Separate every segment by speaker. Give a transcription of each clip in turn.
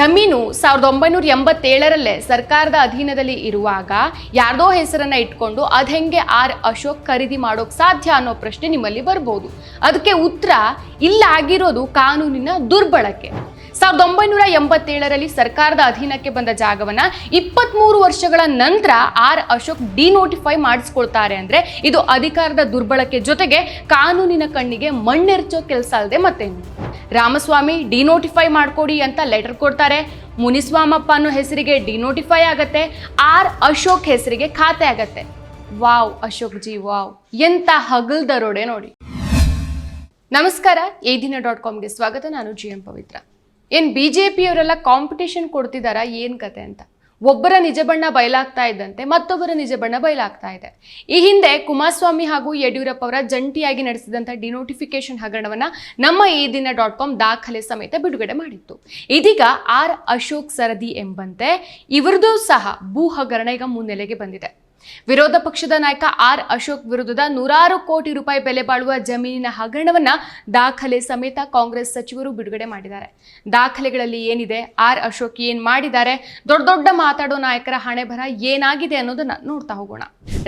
Speaker 1: ಜಮೀನು ಸಾವಿರದ ಒಂಬೈನೂರ ಎಂಬತ್ತೇಳರಲ್ಲೇ ಸರ್ಕಾರದ ಅಧೀನದಲ್ಲಿ ಇರುವಾಗ ಯಾರ್ದೋ ಹೆಸರನ್ನ ಇಟ್ಕೊಂಡು ಅದ್ ಹೆಂಗೆ ಆರ್ ಅಶೋಕ್ ಖರೀದಿ ಮಾಡೋಕ್ ಸಾಧ್ಯ ಅನ್ನೋ ಪ್ರಶ್ನೆ ನಿಮ್ಮಲ್ಲಿ ಬರ್ಬೋದು. ಅದಕ್ಕೆ ಉತ್ತರ ಇಲ್ಲ ಆಗಿರೋದು ಕಾನೂನಿನ ದುರ್ಬಳಕೆ. ಸಾವಿರದ ಒಂಬೈನೂರ ಎಂಬತ್ತೇಳರಲ್ಲಿ ಸರ್ಕಾರದ ಅಧೀನಕ್ಕೆ ಬಂದ ಜಾಗವನ್ನ ಇಪ್ಪತ್ಮೂರು ವರ್ಷಗಳ ನಂತರ ಆರ್ ಅಶೋಕ್ ಡಿನೋಟಿಫೈ ಮಾಡಿಸ್ಕೊಳ್ತಾರೆ ಅಂದ್ರೆ ಇದು ಅಧಿಕಾರದ ದುರ್ಬಳಕೆ ಜೊತೆಗೆ ಕಾನೂನಿನ ಕಣ್ಣಿಗೆ ಮಣ್ಣೆರ್ಚೋ ಕೆಲಸ ಅಲ್ಲದೆ ಮತ್ತೇನು. ರಾಮಸ್ವಾಮಿ ಡಿನೋಟಿಫೈ ಮಾಡ್ಕೊಡಿ ಅಂತ ಲೆಟರ್ ಕೊಡ್ತಾರೆ. ಮುನಿಸ್ವಾಮಪ್ಪ ಅನ್ನೋ ಹೆಸರಿಗೆ ಡಿನೋಟಿಫೈ ಆಗತ್ತೆ. ಆರ್ ಅಶೋಕ್ ಹೆಸರಿಗೆ ಖಾತೆ ಆಗತ್ತೆ. Wow Ashok ji, wow. ಎಂತ ಹಗಲ್ ದರೋಡೆ ನೋಡಿ. ನಮಸ್ಕಾರ ಏದಿನ ದಿನ ಡಾಟ್ ಕಾಮ್ಗೆ ಸ್ವಾಗತ. ನಾನು ಜಿ ಎಂ ಪವಿತ್ರ. ಏನು ಬಿ ಜೆ ಪಿಯವರೆಲ್ಲ ಕಾಂಪಿಟೇಷನ್ ಕೊಡ್ತಿದ್ದಾರಾ ಏನು ಕತೆ ಅಂತ? ಒಬ್ಬರ ನಿಜ ಬಣ್ಣ ಬಯಲಾಗ್ತಾ ಇದ್ದಂತೆ, ಮತ್ತೊಬ್ಬರ ನಿಜ ಬಣ್ಣ ಬಯಲಾಗ್ತಾ ಇದೆ. ಈ ಹಿಂದೆ ಕುಮಾರಸ್ವಾಮಿ ಹಾಗೂ ಯಡಿಯೂರಪ್ಪ ಅವರ ಜಂಟಿಯಾಗಿ ನಡೆಸಿದಂಥ ಡಿನೋಟಿಫಿಕೇಶನ್ ಹಗರಣವನ್ನ ನಮ್ಮ ಈ ದಿನ ಡಾಟ್ ಕಾಮ್ ದಾಖಲೆ ಸಮೇತ ಬಿಡುಗಡೆ ಮಾಡಿತ್ತು. ಇದೀಗ ಆರ್ ಅಶೋಕ್ ಸರದಿ ಎಂಬಂತೆ ಇವರದು ಸಹ ಭೂ ಹಗರಣ ಈಗ ಮುನ್ನೆಲೆಗೆ ಬಂದಿದೆ. ವಿರೋಧ ಪಕ್ಷದ ನಾಯಕ ಆರ್ ಅಶೋಕ್ ವಿರುದ್ಧದ ನೂರಾರು ಕೋಟಿ ರೂಪಾಯಿ ಬೆಲೆ ಬಾಳುವ ಜಮೀನಿನ ಹಗರಣವನ್ನ ದಾಖಲೆ ಸಮೇತ ಕಾಂಗ್ರೆಸ್ ಸಚಿವರು ಬಿಡುಗಡೆ ಮಾಡಿದ್ದಾರೆ. ದಾಖಲೆಗಳಲ್ಲಿ ಏನಿದೆ, ಆರ್ ಅಶೋಕ್ ಏನ್ ಮಾಡಿದ್ದಾರೆ, ದೊಡ್ಡ ದೊಡ್ಡ ಮಾತಾಡೋ ನಾಯಕರ ಹಣೆ ಬರ ಏನಾಗಿದೆ ಅನ್ನೋದನ್ನ ನೋಡ್ತಾ ಹೋಗೋಣ.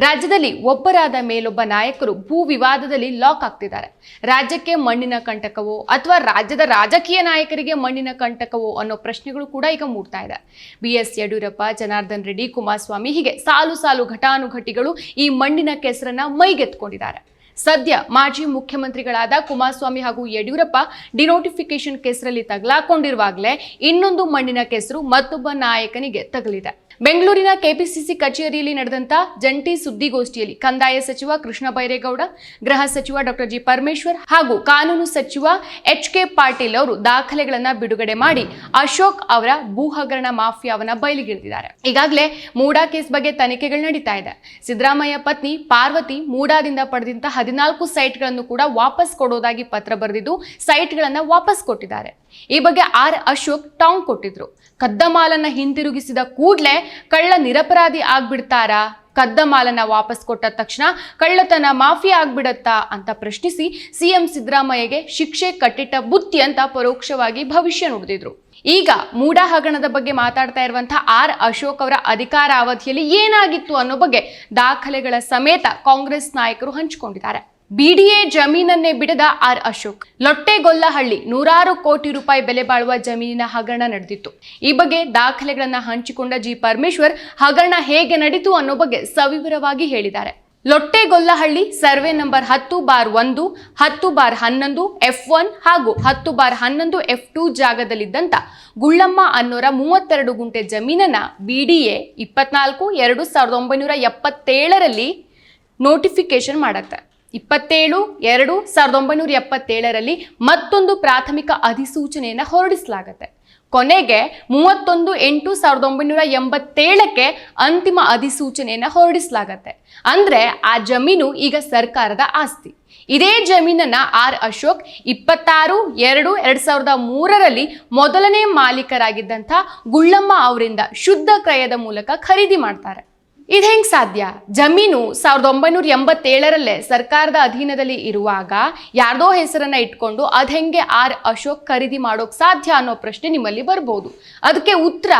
Speaker 1: ರಾಜ್ಯದಲ್ಲಿ ಒಬ್ಬರಾದ ಮೇಲೊಬ್ಬ ನಾಯಕರು ಭೂ ವಿವಾದದಲ್ಲಿ ಲಾಕ್ ಆಗ್ತಿದ್ದಾರೆ. ರಾಜ್ಯಕ್ಕೆ ಮಣ್ಣಿನ ಕಂಟಕವೋ ಅಥವಾ ರಾಜ್ಯದ ರಾಜಕೀಯ ನಾಯಕರಿಗೆ ಮಣ್ಣಿನ ಕಂಟಕವೋ ಅನ್ನೋ ಪ್ರಶ್ನೆಗಳು ಕೂಡ ಈಗ ಮೂಡ್ತಾ ಇದೆ. ಬಿ ಎಸ್ ಯಡಿಯೂರಪ್ಪ, ಜನಾರ್ದನ್ ರೆಡ್ಡಿ, ಕುಮಾರಸ್ವಾಮಿ ಹೀಗೆ ಸಾಲು ಸಾಲು ಘಟಾನುಘಟಿಗಳು ಈ ಮಣ್ಣಿನ ಕೆಸರನ್ನ ಮೈಗೆತ್ಕೊಂಡಿದ್ದಾರೆ. ಸದ್ಯ ಮಾಜಿ ಮುಖ್ಯಮಂತ್ರಿಗಳಾದ ಕುಮಾರಸ್ವಾಮಿ ಹಾಗೂ ಯಡಿಯೂರಪ್ಪ ಡಿನೋಟಿಫಿಕೇಶನ್ ಕೆಸರಲ್ಲಿ ತಗಲಾಕೊಂಡಿರುವಾಗಲೇ ಇನ್ನೊಂದು ಮಣ್ಣಿನ ಕೆಸರು ಮತ್ತೊಬ್ಬ ನಾಯಕನಿಗೆ ತಗಲಿದೆ. ಬೆಂಗಳೂರಿನ ಕೆಪಿಸಿಸಿ ಕಚೇರಿಯಲ್ಲಿ ನಡೆದಂತ ಜಂಟಿ ಸುದ್ದಿಗೋಷ್ಠಿಯಲ್ಲಿ ಕಂದಾಯ ಸಚಿವ ಕೃಷ್ಣ ಬೈರೇಗೌಡ, ಗೃಹ ಸಚಿವ ಡಾಕ್ಟರ್ ಜಿ ಪರಮೇಶ್ವರ್ ಹಾಗೂ ಕಾನೂನು ಸಚಿವ ಎಚ್ ಕೆ ಪಾಟೀಲ್ ಅವರು ದಾಖಲೆಗಳನ್ನು ಬಿಡುಗಡೆ ಮಾಡಿ ಅಶೋಕ್ ಅವರ ಭೂ ಹಗರಣ ಮಾಫಿಯಾವನ್ನ ಬಯಲಿಗಿಳಿದಿದ್ದಾರೆ. ಈಗಾಗಲೇ ಮೂಡಾ ಕೇಸ್ ಬಗ್ಗೆ ತನಿಖೆಗಳು ನಡೀತಾ ಇದೆ. ಸಿದ್ದರಾಮಯ್ಯ ಪತ್ನಿ ಪಾರ್ವತಿ ಮೂಡಾದಿಂದ ಪಡೆದಂತ ಹದಿನಾಲ್ಕು ಸೈಟ್ಗಳನ್ನು ಕೂಡ ವಾಪಸ್ ಕೊಡೋದಾಗಿ ಪತ್ರ ಬರೆದಿದ್ದು ಸೈಟ್ಗಳನ್ನು ವಾಪಸ್ ಕೊಟ್ಟಿದ್ದಾರೆ. ಈ ಬಗ್ಗೆ ಆರ್ ಅಶೋಕ್ ಟಾಂಗ್ ಕೊಟ್ಟಿದ್ರು. ಕದ್ದ ಮಾಲನ್ನ ಹಿಂತಿರುಗಿಸಿದ ಕೂಡ್ಲೆ ಕಳ್ಳ ನಿರಪರಾಧಿ ಆಗ್ಬಿಡ್ತಾರಾ? ಕದ್ದ ಮಾಲನ್ನ ವಾಪಸ್ ಕೊಟ್ಟ ತಕ್ಷಣ ಕಳ್ಳತನ ಮಾಫಿ ಆಗ್ಬಿಡತ್ತಾ ಅಂತ ಪ್ರಶ್ನಿಸಿ ಸಿಎಂ ಸಿದ್ದರಾಮಯ್ಯಗೆ ಶಿಕ್ಷೆ ಕಟ್ಟಿಟ್ಟ ಬುತ್ತಿ ಅಂತ ಪರೋಕ್ಷವಾಗಿ ಭವಿಷ್ಯ ನುಡಿದಿದ್ರು. ಈಗ ಮೂಡ ಹಗರಣದ ಬಗ್ಗೆ ಮಾತಾಡ್ತಾ ಇರುವಂತಹ ಆರ್ ಅಶೋಕ್ ಅವರ ಅಧಿಕಾರ ಅವಧಿಯಲ್ಲಿ ಏನಾಗಿತ್ತು ಅನ್ನೋ ಬಗ್ಗೆ ದಾಖಲೆಗಳ ಸಮೇತ ಕಾಂಗ್ರೆಸ್ ನಾಯಕರು ಹಂಚಿಕೊಂಡಿದ್ದಾರೆ. ಬಿಡಿಎ ಜಮೀನನ್ನೇ ಬಿಡದ ಆರ್ ಅಶೋಕ್. ಲೊಟ್ಟೆಗೊಲ್ಲಹಳ್ಳಿ ನೂರಾರು ಕೋಟಿ ರೂಪಾಯಿ ಬೆಲೆ ಬಾಳುವ ಜಮೀನಿನ ಹಗರಣ ನಡೆದಿತ್ತು. ಈ ಬಗ್ಗೆ ದಾಖಲೆಗಳನ್ನ ಹಂಚಿಕೊಂಡ ಜಿ ಪರಮೇಶ್ವರ್ ಹಗರಣ ಹೇಗೆ ನಡೀತು ಅನ್ನೋ ಬಗ್ಗೆ ಸವಿವರವಾಗಿ ಹೇಳಿದ್ದಾರೆ. ಲೊಟ್ಟೆಗೊಲ್ಲಹಳ್ಳಿ ಸರ್ವೆ ನಂಬರ್ ಹತ್ತು ಬಾರ್ ಒಂದು, ಹತ್ತು ಬಾರ್ ಹನ್ನೊಂದು, ಎಫ್ ಒನ್ ಹಾಗೂ ಹತ್ತು ಬಾರ್ ಹನ್ನೊಂದು, ಎಫ್ ಟು ಜಾಗದಲ್ಲಿದ್ದಂಥ ಗುಳ್ಳಮ್ಮ ಅನ್ನೋರ ಮೂವತ್ತೆರಡು ಗುಂಟೆ ಜಮೀನನ್ನ ಬಿಡಿಎ ಇಪ್ಪತ್ನಾಲ್ಕು ಎರಡು ಸಾವಿರದ ಒಂಬೈನೂರ ಎಪ್ಪತ್ತೇಳರಲ್ಲಿ ನೋಟಿಫಿಕೇಶನ್ ಮಾಡತ್ತೆ. ಇಪ್ಪತ್ತೇಳು, ಎರಡು ಸಾವಿರದ ಒಂಬೈನೂರ ಎಪ್ಪತ್ತೇಳರಲ್ಲಿ ಮತ್ತೊಂದು ಪ್ರಾಥಮಿಕ ಅಧಿಸೂಚನೆಯನ್ನು ಹೊರಡಿಸಲಾಗತ್ತೆ. ಕೊನೆಗೆ ಮೂವತ್ತೊಂದು, ಎಂಟು ಸಾವಿರದ ಒಂಬೈನೂರ ಎಂಬತ್ತೇಳಕ್ಕೆ ಅಂತಿಮ ಅಧಿಸೂಚನೆಯನ್ನು ಹೊರಡಿಸಲಾಗತ್ತೆ. ಅಂದರೆ ಆ ಜಮೀನು ಈಗ ಸರ್ಕಾರದ ಆಸ್ತಿ. ಇದೇ ಜಮೀನನ್ನ ಆರ್ ಅಶೋಕ್ ಇಪ್ಪತ್ತಾರು, ಎರಡು ಎರಡು ಸಾವಿರದ ಮೂರರಲ್ಲಿ ಮೊದಲನೇ ಮಾಲೀಕರಾಗಿದ್ದಂಥ ಗುಳ್ಳಮ್ಮ ಅವರಿಂದ ಶುದ್ಧ ಕ್ರಯದ ಮೂಲಕ ಖರೀದಿ ಮಾಡ್ತಾರೆ. ಇದು ಹೆಂಗೆ ಸಾಧ್ಯ? ಜಮೀನು ಸಾವಿರದ ಒಂಬೈನೂರ ಎಂಬತ್ತೇಳರಲ್ಲೇ ಸರ್ಕಾರದ ಅಧೀನದಲ್ಲಿ ಇರುವಾಗ ಯಾರ್ದೋ ಹೆಸರನ್ನ ಇಟ್ಕೊಂಡು ಅದು ಹೆಂಗೆ ಆರ್ ಅಶೋಕ್ ಖರೀದಿ ಮಾಡೋಕೆ ಸಾಧ್ಯ ಅನ್ನೋ ಪ್ರಶ್ನೆ ನಿಮ್ಮಲ್ಲಿ ಬರ್ಬೋದು. ಅದಕ್ಕೆ ಉತ್ತರ,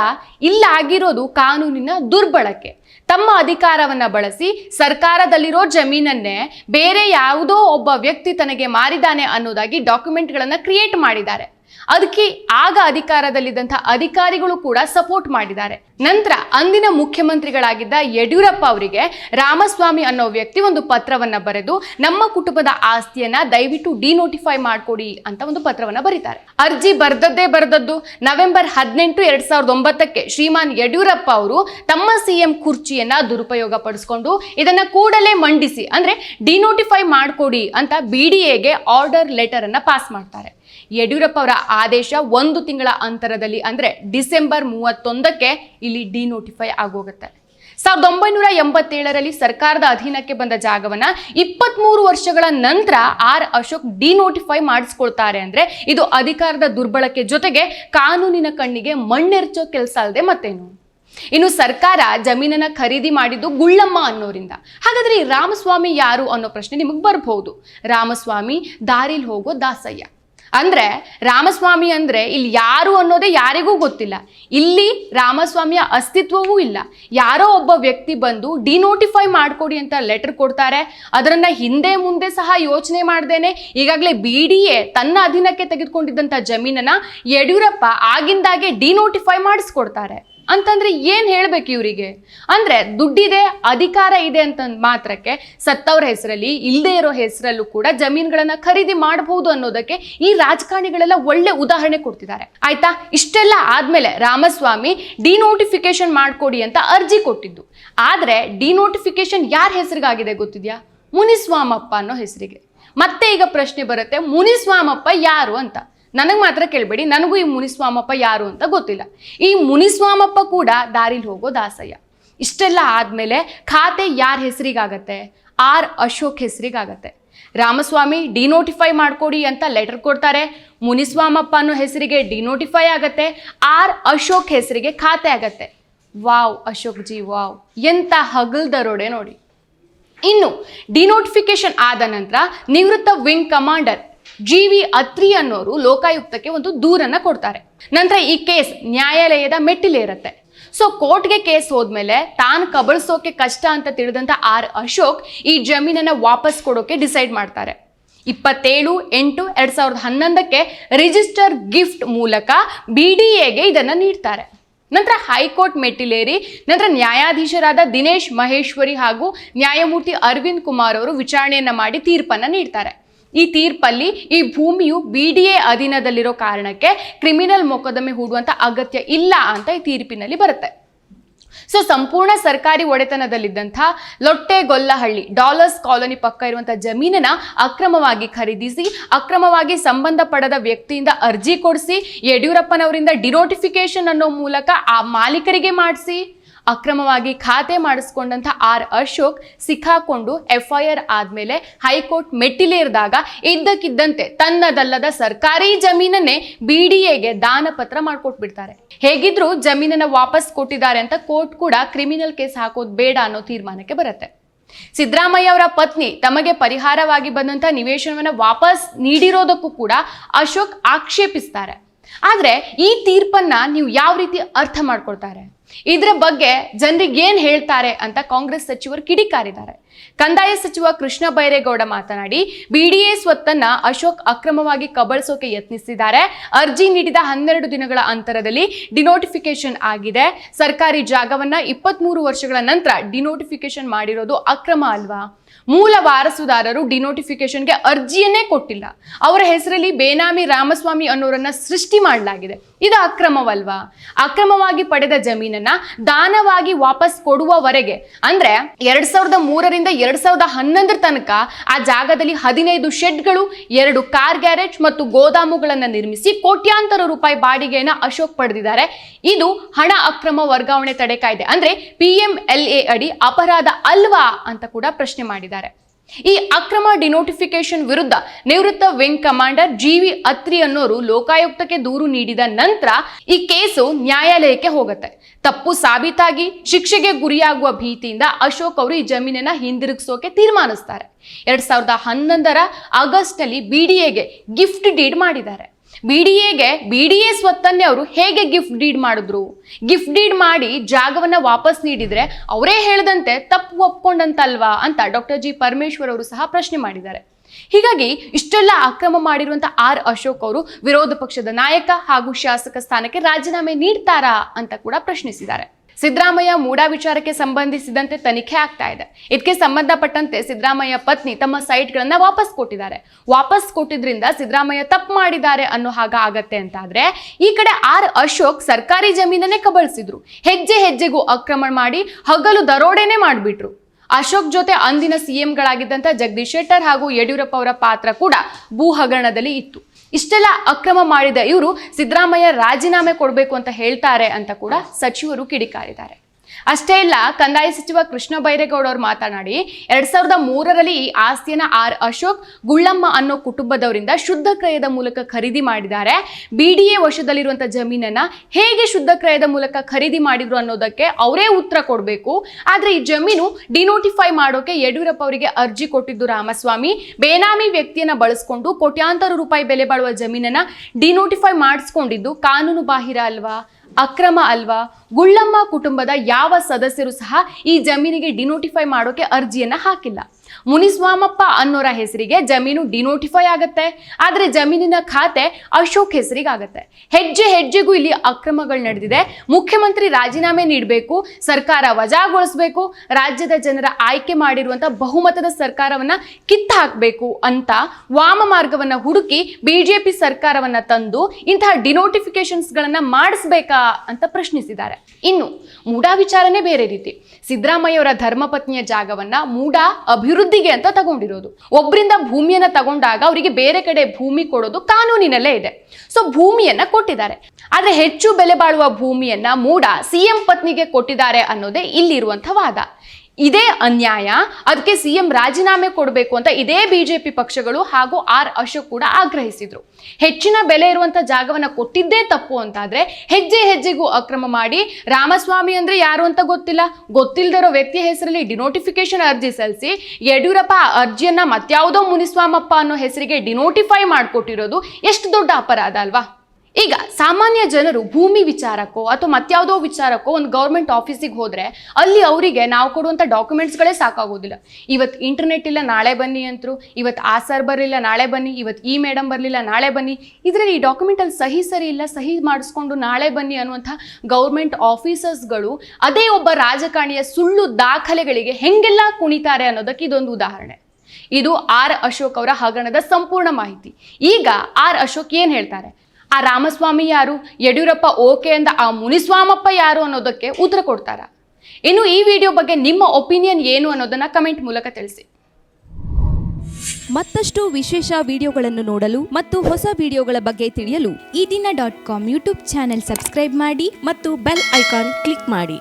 Speaker 1: ಇಲ್ಲ ಆಗಿರೋದು ಕಾನೂನಿನ ದುರ್ಬಳಕೆ. ತಮ್ಮ ಅಧಿಕಾರವನ್ನು ಬಳಸಿ ಸರ್ಕಾರದಲ್ಲಿರೋ ಜಮೀನನ್ನೇ ಬೇರೆ ಯಾವುದೋ ಒಬ್ಬ ವ್ಯಕ್ತಿ ತನಗೆ ಮಾರಿದಾನೆ ಅನ್ನೋದಾಗಿ ಡಾಕ್ಯುಮೆಂಟ್ಗಳನ್ನು ಕ್ರಿಯೇಟ್ ಮಾಡಿದ್ದಾರೆ. ಅದಕ್ಕೆ ಆಗ ಅಧಿಕಾರದಲ್ಲಿದ್ದಂಥ ಅಧಿಕಾರಿಗಳು ಕೂಡ ಸಪೋರ್ಟ್ ಮಾಡಿದ್ದಾರೆ. ನಂತರ ಅಂದಿನ ಮುಖ್ಯಮಂತ್ರಿಗಳಾಗಿದ್ದ ಯಡಿಯೂರಪ್ಪ ಅವರಿಗೆ ರಾಮಸ್ವಾಮಿ ಅನ್ನೋ ವ್ಯಕ್ತಿ ಒಂದು ಪತ್ರವನ್ನ ಬರೆದು ನಮ್ಮ ಕುಟುಂಬದ ಆಸ್ತಿಯನ್ನ ದಯವಿಟ್ಟು ಡಿನೋಟಿಫೈ ಮಾಡಿಕೊಡಿ ಅಂತ ಒಂದು ಪತ್ರವನ್ನ ಬರೀತಾರೆ. ಅರ್ಜಿ ಬರ್ದದ್ದೇ ಬರೆದದ್ದು. ನವೆಂಬರ್ ಹದಿನೆಂಟು ಎರಡ್ ಸಾವಿರದ ಒಂಬತ್ತಕ್ಕೆ ಶ್ರೀಮಾನ್ ಯಡಿಯೂರಪ್ಪ ಅವರು ತಮ್ಮ ಸಿಎಂ ಕುರ್ಚಿಯನ್ನ ದುರುಪಯೋಗ ಪಡಿಸಿಕೊಂಡು ಇದನ್ನ ಕೂಡಲೇ ಮಂಡಿಸಿ, ಅಂದ್ರೆ ಡಿನೋಟಿಫೈ ಮಾಡಿಕೊಡಿ ಅಂತ ಬಿಡಿಎಗೆ ಆರ್ಡರ್ ಲೆಟರ್ ಅನ್ನ ಪಾಸ್ ಮಾಡ್ತಾರೆ. ಯಡಿಯೂರಪ್ಪ ಅವರ ಆದೇಶ ಒಂದು ತಿಂಗಳ ಅಂತರದಲ್ಲಿ ಅಂದ್ರೆ ಡಿಸೆಂಬರ್ ಮೂವತ್ತೊಂದಕ್ಕೆ ಇಲ್ಲಿ ಡಿನೋಟಿಫೈ ಆಗೋಗುತ್ತೆ. ಸಾವಿರದ ಒಂಬೈನೂರ ಎಂಬತ್ತೇಳರಲ್ಲಿ ಸರ್ಕಾರದ ಅಧೀನಕ್ಕೆ ಬಂದ ಜಾಗವನ್ನ ಇಪ್ಪತ್ಮೂರು ವರ್ಷಗಳ ನಂತರ ಆರ್ ಅಶೋಕ್ ಡಿನೋಟಿಫೈ ಮಾಡಿಸ್ಕೊಳ್ತಾರೆ ಅಂದ್ರೆ ಇದು ಅಧಿಕಾರದ ದುರ್ಬಳಕೆ ಜೊತೆಗೆ ಕಾನೂನಿನ ಕಣ್ಣಿಗೆ ಮಣ್ಣೆರ್ಚೋ ಕೆಲಸ ಅಲ್ಲದೆ ಮತ್ತೇನು? ಇನ್ನು ಸರ್ಕಾರ ಜಮೀನನ್ನ ಖರೀದಿ ಮಾಡಿದ್ದು ಗುಳ್ಳಮ್ಮ ಅನ್ನೋರಿಂದ. ಹಾಗಾದ್ರೆ ರಾಮಸ್ವಾಮಿ ಯಾರು ಅನ್ನೋ ಪ್ರಶ್ನೆ ನಿಮಗೆ ಬರಬಹುದು. ರಾಮಸ್ವಾಮಿ ದಾರಿಲಿ ಹೋಗೋ ದಾಸಯ್ಯ. ಅಂದ್ರೆ ರಾಮಸ್ವಾಮಿ ಅಂದ್ರೆ ಇಲ್ಲಿ ಯಾರು ಅನ್ನೋದೇ ಯಾರಿಗೂ ಗೊತ್ತಿಲ್ಲ. ಇಲ್ಲಿ ರಾಮಸ್ವಾಮಿಯ ಅಸ್ತಿತ್ವವೂ ಇಲ್ಲ. ಯಾರೋ ಒಬ್ಬ ವ್ಯಕ್ತಿ ಬಂದು ಡಿನೋಟಿಫೈ ಮಾಡಿಕೊಡಿ ಅಂತ ಲೆಟರ್ ಕೊಡ್ತಾರೆ. ಅದರನ್ನ ಹಿಂದೆ ಮುಂದೆ ಸಹ ಯೋಚನೆ ಮಾಡ್ದೇನೆ. ಈಗಾಗಲೇ ಬಿ ಡಿ ಎ ತನ್ನ ಅಧೀನಕ್ಕೆ ತೆಗೆದುಕೊಂಡಿದ್ದಂಥ ಜಮೀನನ್ನ ಯಡಿಯೂರಪ್ಪ ಆಗಿಂದಾಗೆ ಡಿನೋಟಿಫೈ ಮಾಡಿಸ್ಕೊಡ್ತಾರೆ. ಅಂತಂದ್ರೆ ಏನ್ ಹೇಳ್ಬೇಕು ಇವರಿಗೆ? ಅಂದ್ರೆ ದುಡ್ಡಿದೆ, ಅಧಿಕಾರ ಇದೆ ಅಂತ ಮಾತ್ರಕ್ಕೆ ಸತ್ತವ್ರ ಹೆಸರಲ್ಲಿ ಇಲ್ಲದೆ ಇರೋ ಹೆಸರಲ್ಲೂ ಕೂಡ ಜಮೀನುಗಳನ್ನ ಖರೀದಿ ಮಾಡಬಹುದು ಅನ್ನೋದಕ್ಕೆ ಈ ರಾಜಕಾರಣಿಗಳೆಲ್ಲ ಒಳ್ಳೆ ಉದಾಹರಣೆ ಕೊಡ್ತಿದ್ದಾರೆ. ಆಯ್ತಾ? ಇಷ್ಟೆಲ್ಲ ಆದ್ಮೇಲೆ ರಾಮಸ್ವಾಮಿ ಡಿನೋಟಿಫಿಕೇಶನ್ ಮಾಡ್ಕೊಡಿ ಅಂತ ಅರ್ಜಿ ಕೊಟ್ಟಿದ್ದು. ಆದ್ರೆ ಡಿನೋಟಿಫಿಕೇಶನ್ ಯಾರ ಹೆಸರಿಗಾಗಿದೆ ಗೊತ್ತಿದ್ಯಾ? ಮುನಿಸ್ವಾಮಪ್ಪ ಅನ್ನೋ ಹೆಸರಿಗೆ. ಮತ್ತೆ ಈಗ ಪ್ರಶ್ನೆ ಬರುತ್ತೆ, ಮುನಿಸ್ವಾಮಪ್ಪ ಯಾರು ಅಂತ? ನನಗೆ ಮಾತ್ರ ಕೇಳಬೇಡಿ, ನನಗೂ ಈ ಮುನಿಸ್ವಾಮಪ್ಪ ಯಾರು ಅಂತ ಗೊತ್ತಿಲ್ಲ. ಈ ಮುನಿಸ್ವಾಮಪ್ಪ ಕೂಡ ದಾರಿಲಿ ಹೋಗೋ ದಾಸಯ್ಯ. ಇಷ್ಟೆಲ್ಲ ಆದಮೇಲೆ ಖಾತೆ ಯಾರ ಹೆಸರಿಗಾಗತ್ತೆ? ಆರ್ ಅಶೋಕ್ ಹೆಸರಿಗಾಗತ್ತೆ. ರಾಮಸ್ವಾಮಿ ಡಿನೋಟಿಫೈ ಮಾಡಿಕೊಡಿ ಅಂತ ಲೆಟರ್ ಕೊಡ್ತಾರೆ ಮುನಿಸ್ವಾಮಪ್ಪ ಅನ್ನೋ ಹೆಸರಿಗೆ ಡಿನೋಟಿಫೈ ಆಗತ್ತೆ, ಆರ್ ಅಶೋಕ್ ಹೆಸರಿಗೆ ಖಾತೆ ಆಗತ್ತೆ. Wow Ashok ji wow. ಎಂತ ಹಗಲ್ದರೋಡೆ ನೋಡಿ. ಇನ್ನು ಡಿನೋಟಿಫಿಕೇಶನ್ ಆದ ನಂತರ ನಿವೃತ್ತ wing commander G V Atri ಅನ್ನೋರು ಲೋಕಾಯುಕ್ತಕ್ಕೆ ಒಂದು ದೂರನ್ನ ಕೊಡ್ತಾರೆ. ನಂತರ ಈ ಕೇಸ್ ನ್ಯಾಯಾಲಯದ ಮೆಟ್ಟಿಲೇರುತ್ತೆ. ಸೊ ಕೋರ್ಟ್ಗೆ ಕೇಸ್ ಹೋದ್ಮೇಲೆ ತಾನು ಕಬಳಿಸೋಕೆ ಕಷ್ಟ ಅಂತ ತಿಳಿದಂತ ಆರ್ ಅಶೋಕ್ ಈ ಜಮೀನನ್ನ ವಾಪಸ್ ಕೊಡೋಕೆ ಡಿಸೈಡ್ ಮಾಡ್ತಾರೆ. ಇಪ್ಪತ್ತೇಳು ಎಂಟು ಎರಡ್ ಸಾವಿರದ ಹನ್ನೊಂದಕ್ಕೆ ರಿಜಿಸ್ಟರ್ ಗಿಫ್ಟ್ ಮೂಲಕ ಬಿ ಡಿ ಎಗೆ ಇದನ್ನ ನೀಡ್ತಾರೆ. ನಂತರ ಹೈಕೋರ್ಟ್ ಮೆಟ್ಟಿಲೇರಿ, ನಂತರ ನ್ಯಾಯಾಧೀಶರಾದ ದಿನೇಶ್ ಮಹೇಶ್ವರಿ ಹಾಗೂ ನ್ಯಾಯಮೂರ್ತಿ ಅರವಿಂದ್ ಕುಮಾರ್ ಅವರು ವಿಚಾರಣೆಯನ್ನ ಮಾಡಿ ತೀರ್ಪನ್ನ ನೀಡ್ತಾರೆ. ಈ ತೀರ್ಪಲ್ಲಿ ಈ ಭೂಮಿಯು ಬಿ ಡಿ ಎ ಅಧೀನದಲ್ಲಿರೋ ಕಾರಣಕ್ಕೆ ಕ್ರಿಮಿನಲ್ ಮೊಕದ್ದಮೆ ಹೂಡುವಂಥ ಅಗತ್ಯ ಇಲ್ಲ ಅಂತ ಈ ತೀರ್ಪಿನಲ್ಲಿ ಬರುತ್ತೆ. ಸೊ ಸಂಪೂರ್ಣ ಸರ್ಕಾರಿ ಒಡೆತನದಲ್ಲಿದ್ದಂಥ ಲೊಟ್ಟೆಗೊಲ್ಲಹಳ್ಳಿ ಡಾಲರ್ಸ್ ಕಾಲೋನಿ ಪಕ್ಕ ಇರುವಂಥ ಜಮೀನನ್ನ ಅಕ್ರಮವಾಗಿ ಖರೀದಿಸಿ, ಅಕ್ರಮವಾಗಿ ಸಂಬಂಧ ಪಡದ ವ್ಯಕ್ತಿಯಿಂದ ಅರ್ಜಿ ಕೊಡಿಸಿ, ಯಡಿಯೂರಪ್ಪನವರಿಂದ ಡಿನೋಟಿಫಿಕೇಶನ್ ಅನ್ನೋ ಮೂಲಕ ಆ ಮಾಲೀಕರಿಗೆ ಮಾಡಿಸಿ ಅಕ್ರಮವಾಗಿ ಖಾತೆ ಮಾಡಿಸ್ಕೊಂಡಂಥ ಆರ್ ಅಶೋಕ್ ಸಿಕ್ಕಾಕೊಂಡು ಎಫ್ಐಆರ್ ಆದಮೇಲೆ ಹೈಕೋರ್ಟ್ ಮೆಟ್ಟಿಲೇರಿದಾಗ ಇದ್ದಕ್ಕಿದ್ದಂತೆ ತನ್ನದಲ್ಲದ ಸರ್ಕಾರಿ ಜಮೀನನ್ನೇ ಬಿ ಡಿ ಎಗೆ ದಾನಪತ್ರ ಮಾಡ್ಕೊಟ್ಬಿಡ್ತಾರೆ. ಹೇಗಿದ್ರೂ ಜಮೀನನ್ನ ವಾಪಸ್ ಕೊಟ್ಟಿದ್ದಾರೆ ಅಂತ ಕೋರ್ಟ್ ಕೂಡ ಕ್ರಿಮಿನಲ್ ಕೇಸ್ ಹಾಕೋದು ಬೇಡ ಅನ್ನೋ ತೀರ್ಮಾನಕ್ಕೆ ಬರುತ್ತೆ. ಸಿದ್ದರಾಮಯ್ಯ ಅವರ ಪತ್ನಿ ತಮಗೆ ಪರಿಹಾರವಾಗಿ ಬಂದಂತ ನಿವೇಶನವನ್ನು ವಾಪಸ್ ನೀಡಿರೋದಕ್ಕೂ ಕೂಡ ಅಶೋಕ್ ಆಕ್ಷೇಪಿಸ್ತಾರೆ. ಆದರೆ ಈ ತೀರ್ಪನ್ನ ನೀವು ಯಾವ ರೀತಿ ಅರ್ಥ ಮಾಡ್ಕೊಳ್ತಾರೆ? ಇದರ ಬಗ್ಗೆ ಜನರಿಗೆ ಏನ್ ಹೇಳ್ತಾರೆ ಅಂತ ಕಾಂಗ್ರೆಸ್ ಸಚಿವರು ಕಿಡಿಕಾರಿದ್ದಾರೆ. ಕಂದಾಯ ಸಚಿವ ಕೃಷ್ಣ ಬೈರೇಗೌಡ ಮಾತನಾಡಿ ಬಿಡಿಎ ಸ್ವತ್ತನ್ನ ಅಶೋಕ್ ಅಕ್ರಮವಾಗಿ ಕಬಳಿಸೋಕೆ ಯತ್ನಿಸಿದ್ದಾರೆ. ಅರ್ಜಿ ನೀಡಿದ ಹನ್ನೆರಡು ದಿನಗಳ ಅಂತರದಲ್ಲಿ ಡಿನೋಟಿಫಿಕೇಶನ್ ಆಗಿದೆ. ಸರ್ಕಾರಿ ಜಾಗವನ್ನ ಇಪ್ಪತ್ಮೂರು ವರ್ಷಗಳ ನಂತರ ಡಿನೋಟಿಫಿಕೇಶನ್ ಮಾಡಿರೋದು ಅಕ್ರಮ ಅಲ್ವಾ? ಮೂಲ ವಾರಸುದಾರರು ಡಿನೋಟಿಫಿಕೇಶನ್ಗೆ ಅರ್ಜಿಯನ್ನೇ ಕೊಟ್ಟಿಲ್ಲ. ಅವರ ಹೆಸರಲ್ಲಿ ಬೇನಾಮಿ ರಾಮಸ್ವಾಮಿ ಅನ್ನೋರನ್ನ ಸೃಷ್ಟಿ ಮಾಡಲಾಗಿದೆ. ಇದು ಅಕ್ರಮವಲ್ವಾ? ಅಕ್ರಮವಾಗಿ ಪಡೆದ ಜಮೀನನ್ನ ದಾನವಾಗಿ ವಾಪಸ್ ಕೊಡುವವರೆಗೆ. ಅಂದ್ರೆ ಎರಡ್ ಸಾವಿರದ ಮೂರರಿಂದ ಎರಡ್ ಸಾವಿರದ ಹನ್ನೊಂದರ ತನಕ ಆ ಜಾಗದಲ್ಲಿ ಹದಿನೈದು ಶೆಡ್ಗಳು, ಎರಡು ಕಾರ್ ಗ್ಯಾರೇಜ್ ಮತ್ತು ಗೋದಾಮುಗಳನ್ನು ನಿರ್ಮಿಸಿ ಕೋಟ್ಯಾಂತರ ರೂಪಾಯಿ ಬಾಡಿಗೆಯನ್ನ ಅಶೋಕ್ ಪಡೆದಿದ್ದಾರೆ. ಇದು ಹಣ ಅಕ್ರಮ ವರ್ಗಾವಣೆ ತಡೆ ಕಾಯ್ದೆ. ಅಂದ್ರೆ ಪಿ ಎಂ ಎಲ್ ಎ ಅಡಿ ಅಪರಾಧ ಅಲ್ವಾ ಅಂತ ಕೂಡ ಪ್ರಶ್ನೆ ಮಾಡಿದ್ದಾರೆ. ಈ ಅಕ್ರಮ ಡಿನೋಟಿಫಿಕೇಶನ್ ವಿರುದ್ಧ ನಿವೃತ್ತ wing commander G V Atri ಅನ್ನೋರು ಲೋಕಾಯುಕ್ತಕ್ಕೆ ದೂರು ನೀಡಿದ ನಂತರ ಈ ಕೇಸು ನ್ಯಾಯಾಲಯಕ್ಕೆ ಹೋಗುತ್ತೆ. ತಪ್ಪು ಸಾಬೀತಾಗಿ ಶಿಕ್ಷೆಗೆ ಗುರಿಯಾಗುವ ಭೀತಿಯಿಂದ ಅಶೋಕ್ ಅವರು ಈ ಜಮೀನನ್ನ ಹಿಂದಿರುಗಿಸೋಕೆ ತೀರ್ಮಾನಿಸ್ತಾರೆ. ಎರಡ್ ಸಾವಿರದ ಹನ್ನೊಂದರ ಆಗಸ್ಟ್ನಲ್ಲಿ ಬಿ ಡಿ ಎಗೆ ಗಿಫ್ಟ್ ಡೀಡ್ ಮಾಡಿದ್ದಾರೆ. ಬಿ ಡಿ ಎಗೆ ಬಿ ಡಿ ಎ ಸ್ವತ್ತನ್ನೇ ಅವರು ಹೇಗೆ ಗಿಫ್ಟ್ ಡೀಡ್ ಮಾಡಿದ್ರು? ಗಿಫ್ಟ್ ಡೀಡ್ ಮಾಡಿ ಜಾಗವನ್ನ ವಾಪಸ್ ನೀಡಿದರೆ ಅವರೇ ಹೇಳಿದಂತೆ ತಪ್ಪು ಒಪ್ಕೊಂಡಂತಲ್ವಾ ಅಂತ ಡಾಕ್ಟರ್ ಜಿ ಪರಮೇಶ್ವರ್ ಅವರು ಸಹ ಪ್ರಶ್ನೆ ಮಾಡಿದ್ದಾರೆ. ಹೀಗಾಗಿ ಇಷ್ಟೆಲ್ಲ ಅಕ್ರಮ ಮಾಡಿರುವಂಥ ಆರ್ ಅಶೋಕ್ ಅವರು ವಿರೋಧ ಪಕ್ಷದ ನಾಯಕ ಹಾಗೂ ಶಾಸಕ ಸ್ಥಾನಕ್ಕೆ ರಾಜೀನಾಮೆ ನೀಡ್ತಾರಾ ಅಂತ ಕೂಡ ಪ್ರಶ್ನಿಸಿದ್ದಾರೆ. ಸಿದ್ದರಾಮಯ್ಯ ಮೂಡಾ ವಿಚಾರಕ್ಕೆ ಸಂಬಂಧಿಸಿದಂತೆ ತನಿಖೆ ಆಗ್ತಾ ಇದೆ. ಇದಕ್ಕೆ ಸಂಬಂಧಪಟ್ಟಂತೆ ಸಿದ್ದರಾಮಯ್ಯ ಪತ್ನಿ ತಮ್ಮ ಸೈಟ್ಗಳನ್ನ ವಾಪಸ್ ಕೊಟ್ಟಿದ್ದಾರೆ. ವಾಪಸ್ ಕೊಟ್ಟಿದ್ರಿಂದ ಸಿದ್ದರಾಮಯ್ಯ ತಪ್ಪು ಮಾಡಿದ್ದಾರೆ ಅನ್ನೋ ಹಾಗ ಆಗತ್ತೆ ಅಂತಾದ್ರೆ, ಈ ಕಡೆ ಆರ್ ಅಶೋಕ್ ಸರ್ಕಾರಿ ಜಮೀನನ್ನೇ ಕಬಳಿಸಿದ್ರು. ಹೆಜ್ಜೆ ಹೆಜ್ಜೆಗೂ ಆಕ್ರಮಣ ಮಾಡಿ ಹಗಲು ದರೋಡೆನೆ ಮಾಡಿಬಿಟ್ರು. ಅಶೋಕ್ ಜೊತೆ ಅಂದಿನ ಸಿಎಂಗಳಾಗಿದ್ದಂಥ ಜಗದೀಶ್ ಶೆಟ್ಟರ್ ಹಾಗೂ ಯಡಿಯೂರಪ್ಪ ಅವರ ಪಾತ್ರ ಕೂಡ ಭೂ ಹಗರಣದಲ್ಲಿ ಇತ್ತು. ಇಷ್ಟೆಲ್ಲ ಅಕ್ರಮ ಮಾಡಿದ ಇವರು ಸಿದ್ದರಾಮಯ್ಯ ರಾಜೀನಾಮೆ ಕೊಡಬೇಕು ಅಂತ ಹೇಳ್ತಾರೆ ಅಂತ ಕೂಡ ಸಚಿವರು ಕಿಡಿಕಾರಿದ್ದಾರೆ. ಅಷ್ಟೇ ಇಲ್ಲ, ಕಂದಾಯ ಸಚಿವ ಕೃಷ್ಣ ಬೈರೇಗೌಡ ಅವರು ಮಾತನಾಡಿ, ಎರಡ್ ಸಾವಿರದ ಮೂರರಲ್ಲಿ ಈ ಆಸ್ತಿಯನ್ನ ಆರ್ ಅಶೋಕ್ ಗುಳ್ಳಮ್ಮ ಅನ್ನೋ ಕುಟುಂಬದವರಿಂದ ಶುದ್ಧ ಕ್ರಯದ ಮೂಲಕ ಖರೀದಿ ಮಾಡಿದ್ದಾರೆ. ಬಿಡಿಎ ವಶದಲ್ಲಿರುವಂತಹ ಜಮೀನನ್ನ ಹೇಗೆ ಶುದ್ಧ ಕ್ರಯದ ಮೂಲಕ ಖರೀದಿ ಮಾಡಿದ್ರು ಅನ್ನೋದಕ್ಕೆ ಅವರೇ ಉತ್ತರ ಕೊಡಬೇಕು. ಆದ್ರೆ ಈ ಜಮೀನು ಡಿನೋಟಿಫೈ ಮಾಡೋಕೆ ಯಡಿಯೂರಪ್ಪ ಅವರಿಗೆ ಅರ್ಜಿ ಕೊಟ್ಟಿದ್ದು ರಾಮಸ್ವಾಮಿ. ಬೇನಾಮಿ ವ್ಯಕ್ತಿಯನ್ನ ಬಳಸ್ಕೊಂಡು ಕೋಟ್ಯಾಂತರ ರೂಪಾಯಿ ಬೆಲೆ ಬಾಳುವ ಜಮೀನನ್ನ ಡಿನೋಟಿಫೈ ಮಾಡಿಸ್ಕೊಂಡಿದ್ದು ಕಾನೂನು ಬಾಹಿರ ಅಲ್ವಾ? ಅಕ್ರಮ ಅಲ್ವಾ? ಗುಳ್ಳಮ್ಮ ಕುಟುಂಬದ ಯಾವ ಸದಸ್ಯರು ಸಹ ಈ ಜಮೀನಿಗೆ ಡಿನೋಟಿಫೈ ಮಾಡೋಕೆ ಅರ್ಜಿಯನ್ನು ಹಾಕಿಲ್ಲ. ಮುನಿಸ್ವಾಮಪ್ಪ ಅನ್ನೋರ ಹೆಸರಿಗೆ ಜಮೀನು ಡಿನೋಟಿಫೈ ಆಗುತ್ತೆ. ಆದ್ರೆ ಜಮೀನಿನ ಖಾತೆ ಅಶೋಕ್ ಹೆಸರಿಗೆ ಆಗುತ್ತೆ ಹೆಜ್ಜೆ ಹೆಜ್ಜೆಗೂ ಇಲ್ಲಿ ಅಕ್ರಮಗಳು ನಡೆದಿದೆ. ಮುಖ್ಯಮಂತ್ರಿ ರಾಜೀನಾಮೆ ನೀಡಬೇಕು, ಸರ್ಕಾರ ವಜಾಗೊಳಿಸಬೇಕು, ರಾಜ್ಯದ ಜನರ ಆಯ್ಕೆ ಮಾಡಿರುವಂಥ ಬಹುಮತದ ಸರ್ಕಾರವನ್ನ ಕಿತ್ತು ಹಾಕಬೇಕು ಅಂತ ವಾಮ ಮಾರ್ಗವನ್ನ ಹುಡುಕಿ ಬಿಜೆಪಿ ಸರ್ಕಾರವನ್ನ ತಂದು ಇಂತಹ ಡಿನೋಟಿಫಿಕೇಶನ್ಸ್ ಗಳನ್ನ ಮಾಡಿಸ್ಬೇಕಾ ಅಂತ ಪ್ರಶ್ನಿಸಿದ್ದಾರೆ. ಇನ್ನು ಮೂಡಾ ವಿಚಾರನೇ ಬೇರೆ ರೀತಿ. ಸಿದ್ದರಾಮಯ್ಯವರ ಧರ್ಮಪತ್ನಿಯ ಜಾಗವನ್ನ ಮೂಡಾ ಅಭಿವೃದ್ಧಿಗೆ ಅಂತ ತಗೊಂಡಿರೋದು. ಒಬ್ಬರಿಂದ ಭೂಮಿಯನ್ನು ತಗೊಂಡಾಗ ಅವರಿಗೆ ಬೇರೆ ಕಡೆ ಭೂಮಿ ಕೊಡೋದು ಕಾನೂನಿನಲ್ಲೇ ಇದೆ. ಸೊ ಭೂಮಿಯನ್ನು ಕೊಟ್ಟಿದ್ದಾರೆ. ಆದರೆ ಹೆಚ್ಚು ಬೆಲೆ ಬಾಳುವ ಭೂಮಿಯನ್ನ ಸಿ ಸಿಎಂ ಪತ್ನಿಗೆ ಕೊಟ್ಟಿದ್ದಾರೆ ಅನ್ನೋದೇ ಇಲ್ಲಿರುವಂಥ ವಾದ. ಇದೇ ಅನ್ಯಾಯ, ಅದಕ್ಕೆ ಸಿಎಂ ರಾಜೀನಾಮೆ ಕೊಡಬೇಕು ಅಂತ ಇದೇ ಬಿಜೆಪಿ ಪಕ್ಷಗಳು ಹಾಗೂ ಆರ್ ಅಶೋಕ್ ಕೂಡ ಆಗ್ರಹಿಸಿದ್ರು. ಹೆಚ್ಚಿನ ಬೆಲೆ ಇರುವಂತ ಜಾಗವನ್ನ ಕೊಟ್ಟಿದ್ದೇ ತಪ್ಪು ಅಂತಾದ್ರೆ ಹೆಜ್ಜೆ ಹೆಜ್ಜೆಗೂ ಅಕ್ರಮ ಮಾಡಿ ರಾಮಸ್ವಾಮಿ ಅಂದ್ರೆ ಯಾರು ಅಂತ ಗೊತ್ತಿಲ್ಲ. ಗೊತ್ತಿಲ್ಲದಿರೋ ವ್ಯಕ್ತಿಯ ಹೆಸರಲ್ಲಿ ಡಿನೋಟಿಫಿಕೇಶನ್ ಅರ್ಜಿ ಸಲ್ಲಿಸಿ ಯಡಿಯೂರಪ್ಪ ಅರ್ಜಿಯನ್ನ ಮತ್ಯಾವುದೋ ಮುನಿಸ್ವಾಮಪ್ಪ ಅನ್ನೋ ಹೆಸರಿಗೆ ಡಿನೋಟಿಫೈ ಮಾಡಿಕೊಟ್ಟಿರೋದು ಎಷ್ಟು ದೊಡ್ಡ ಅಪರಾಧ ಅಲ್ವಾ? ಈಗ ಸಾಮಾನ್ಯ ಜನರು ಭೂಮಿ ವಿಚಾರಕ್ಕೋ ಅಥವಾ ಮತ್ಯಾವುದೋ ವಿಚಾರಕ್ಕೋ ಒಂದು ಗೌರ್ಮೆಂಟ್ ಆಫೀಸಿಗೆ ಹೋದ್ರೆ ಅಲ್ಲಿ ಅವರಿಗೆ ನಾವು ಕೊಡುವಂಥ ಡಾಕ್ಯುಮೆಂಟ್ಸ್ಗಳೇ ಸಾಕಾಗೋದಿಲ್ಲ. ಇವತ್ತು ಇಂಟರ್ನೆಟ್ ಇಲ್ಲ, ನಾಳೆ ಬನ್ನಿ ಅಂತರು. ಇವತ್ತು ಆ ಸರ್ ಬರಲಿಲ್ಲ, ನಾಳೆ ಬನ್ನಿ. ಇವತ್ತು ಈ ಮೇಡಮ್ ಬರಲಿಲ್ಲ, ನಾಳೆ ಬನ್ನಿ. ಇದರಲ್ಲಿ ಈ ಡಾಕ್ಯುಮೆಂಟಲ್ಲಿ ಸಹಿ ಸರಿ ಇಲ್ಲ, ಸಹಿ ಮಾಡಿಸ್ಕೊಂಡು ನಾಳೆ ಬನ್ನಿ ಅನ್ನುವಂಥ ಗೌರ್ಮೆಂಟ್ ಆಫೀಸರ್ಸ್ಗಳು ಅದೇ ಒಬ್ಬ ರಾಜಕಾರಣಿಯ ಸುಳ್ಳು ದಾಖಲೆಗಳಿಗೆ ಹೆಂಗೆಲ್ಲ ಕುಣಿತಾರೆ ಅನ್ನೋದಕ್ಕೆ ಇದೊಂದು ಉದಾಹರಣೆ. ಇದು ಆರ್ ಅಶೋಕ್ ಅವರ ಹಗರಣದ ಸಂಪೂರ್ಣ ಮಾಹಿತಿ. ಈಗ ಆರ್ ಅಶೋಕ್ ಏನು ಹೇಳ್ತಾರೆ? ಆ ರಾಮಸ್ವಾಮಿ ಯಾರು? ಯಡಿಯೂರಪ್ಪ ಓಕೆ ಅಂದ ಆ ಮುನಿಸ್ವಾಮಪ್ಪ ಯಾರು ಅನ್ನೋದಕ್ಕೆ ಉತ್ತರ ಕೊಡ್ತಾರ. ಇನ್ನು ಈ ವಿಡಿಯೋ ಬಗ್ಗೆ ನಿಮ್ಮ ಒಪಿನಿಯನ್ ಏನು ಅನ್ನೋದನ್ನ ಕಮೆಂಟ್ ಮೂಲಕ ತಿಳಿಸಿ.
Speaker 2: ಮತ್ತಷ್ಟು ವಿಶೇಷ ವಿಡಿಯೋಗಳನ್ನು ನೋಡಲು ಮತ್ತು ಹೊಸ ವಿಡಿಯೋಗಳ ಬಗ್ಗೆ ತಿಳಿಯಲು
Speaker 3: Eedina dot com YouTube channel subscribe ಮಾಡಿ
Speaker 2: ಮತ್ತು ಬೆಲ್ ಐಕಾನ್ ಕ್ಲಿಕ್ ಮಾಡಿ.